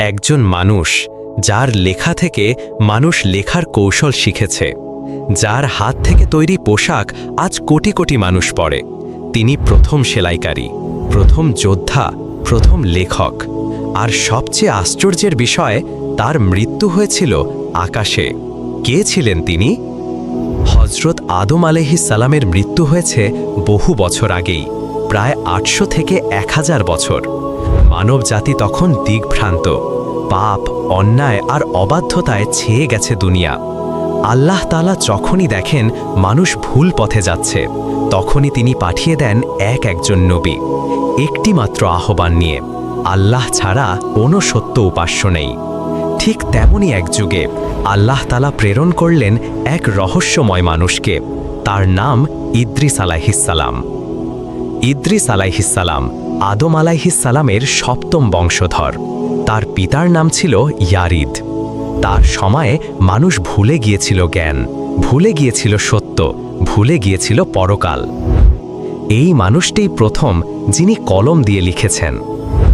একজন মানুষ যার লেখা থেকে মানুষ লেখার কৌশল শিখেছে, যার হাত থেকে তৈরি পোশাক আজ কোটি কোটি মানুষ পরে। তিনি প্রথম সেলাইকারী, প্রথম যোদ্ধা, প্রথম লেখক। আর সবচেয়ে আশ্চর্যের বিষয়, তার মৃত্যু হয়েছিল আকাশে। কে ছিলেন তিনি? হজরত আদম সালামের মৃত্যু হয়েছে বহু বছর আগেই, প্রায় আটশো থেকে এক হাজার বছর। মানব জাতি তখন দিগভ্রান্ত। পাপ, অন্যায় আর অবাধ্যতায় ছেয়ে গেছে দুনিয়া। আল্লাহ তালা যখনই দেখেন মানুষ ভুল পথে যাচ্ছে, তখনই তিনি পাঠিয়ে দেন এক একজন নবী একটি মাত্র আহ্বান নিয়ে। আল্লাহ ছাড়া কোনো সত্য উপাস্য নেই। ঠিক তেমনই এক যুগে আল্লাহ তালা প্রেরণ করলেন এক রহস্যময় মানুষকে, তার নাম ইদ্রিস আলাইহিসালাম ইদ্রিস আলাইহিসালাম আদম আলাইহিসালামের সপ্তম বংশধর। তার পিতার নাম ছিল ইয়ারিদ। তার সময়ে মানুষ ভুলে গিয়েছিল জ্ঞান, ভুলে গিয়েছিল সত্য, ভুলে গিয়েছিল পরকাল। এই মানুষটিই প্রথম যিনি কলম দিয়ে লিখেছেন।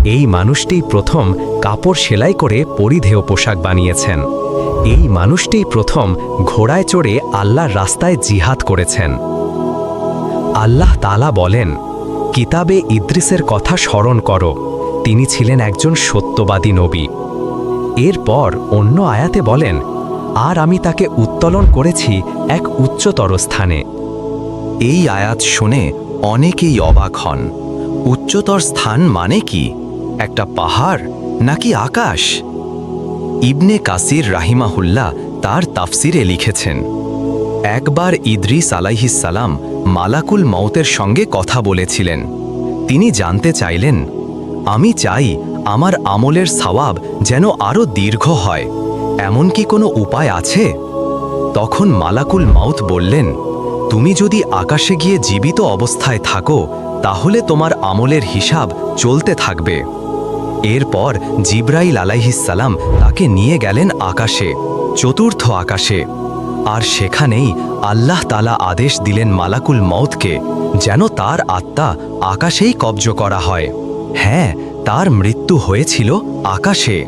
এই মানুষটিই প্রথম কাপড় সেলাই করে পরিধেয় পোশাক বানিয়েছেন। এই মানুষটিই প্রথম ঘোড়ায় চড়ে আল্লাহর রাস্তায় জিহাদ করেছেন। আল্লাহ তালা বলেন কিতাবে ইদ্রিসের কথা স্মরণ করো। তিনি ছিলেন একজন সত্যবাদী নবী। এরপর অন্য আয়াতে বলেন, আর আমি তাকে উত্তোলন করেছি এক উচ্চতর স্থানে। এই আয়াত শুনে অনেকেই অবাক হন। উচ্চতর স্থান মানে কি? একটা পাহাড় নাকি আকাশ? ইবনে কাসির রাহিমাহুল্লাহ তার তাফসিরে লিখেছেন, একবার ইদ্রিস আলাইহিসালাম মালাকুল মৌতের সঙ্গে কথা বলেছিলেন। তিনি জানতে চাইলেন, আমি চাই আমার আমলের সওয়াব যেন আরও দীর্ঘ হয়। এমন কি কোনো উপায় আছে? তখন মালাকুল মাউত বললেন, তুমি যদি আকাশে গিয়ে জীবিত অবস্থায় থাকো, তাহলে তোমার আমলের হিসাব চলতে থাকবে। এরপর জিব্রাইল আলাইহিসালাম তাকে নিয়ে গেলেন আকাশে, চতুর্থ আকাশে। আর সেখানেই আল্লাহ তালা আদেশ দিলেন মালাকুল মৌতকে যেন তার আত্মা আকাশেই কব্জ করা হয়। হ্যাঁ তার মৃত্যু হয়েছিল আকাশে।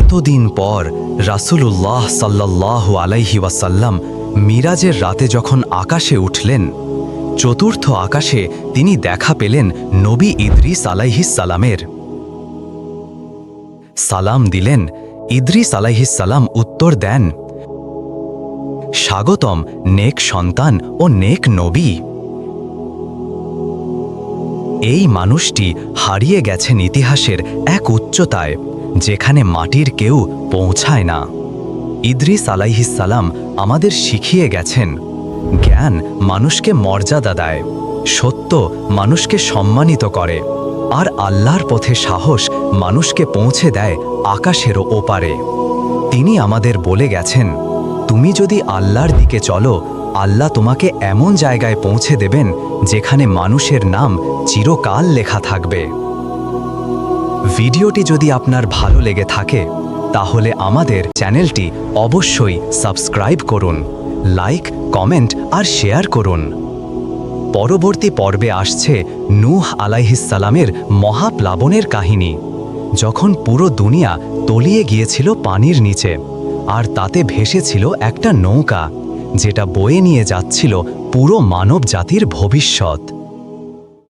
এতদিন পর রাসূলুল্লাহ সাল্লাল্লাহ আলাইহি ওয়াসাল্লাম মিরাজের রাতে যখন আকাশে উঠলেন, চতুর্থ আকাশে তিনি দেখা পেলেন নবী ইদ্রিস আলাইহিস সালামের। সালাম দিলেন ইদ্রিস সালাম উত্তর দেন, স্বাগতম নেক সন্তান ও নেক নবী। এই মানুষটি হারিয়ে গেছেন ইতিহাসের এক উচ্চতায়, যেখানে মাটির কেউ পৌঁছায় না। ইদ্রিস আলাইহিসালাম আমাদের শিখিয়ে গেছেন, জ্ঞান মানুষকে মর্যাদা দেয়, সত্য মানুষকে সম্মানিত করে, আর আল্লাহর পথে সাহস মানুষকে পৌঁছে দেয় আকাশেরও ওপারে। তিনি আমাদের বলে গেছেন, তুমি যদি আল্লাহর দিকে চলো, আল্লাহ তোমাকে এমন জায়গায় পৌঁছে দেবেন যেখানে মানুষের নাম চিরকাল লেখা থাকবে। ভিডিওটি যদি আপনার ভালো লেগে থাকে, তাহলে আমাদের চ্যানেলটি অবশ্যই সাবস্ক্রাইব করুন, লাইক, কমেন্ট আর শেয়ার করুন। পরবর্তী পর্বে আসছে নূহ আলাইহিসালামের মহাপ্লাবনের কাহিনী। যখন পুরো দুনিয়া তলিয়ে গিয়েছিল পানির নিচে, আর তাতে ভেসেছিল একটা নৌকা, যেটা বয়ে নিয়ে যাচ্ছিল পুরো মানব জাতির ভবিষ্যৎ।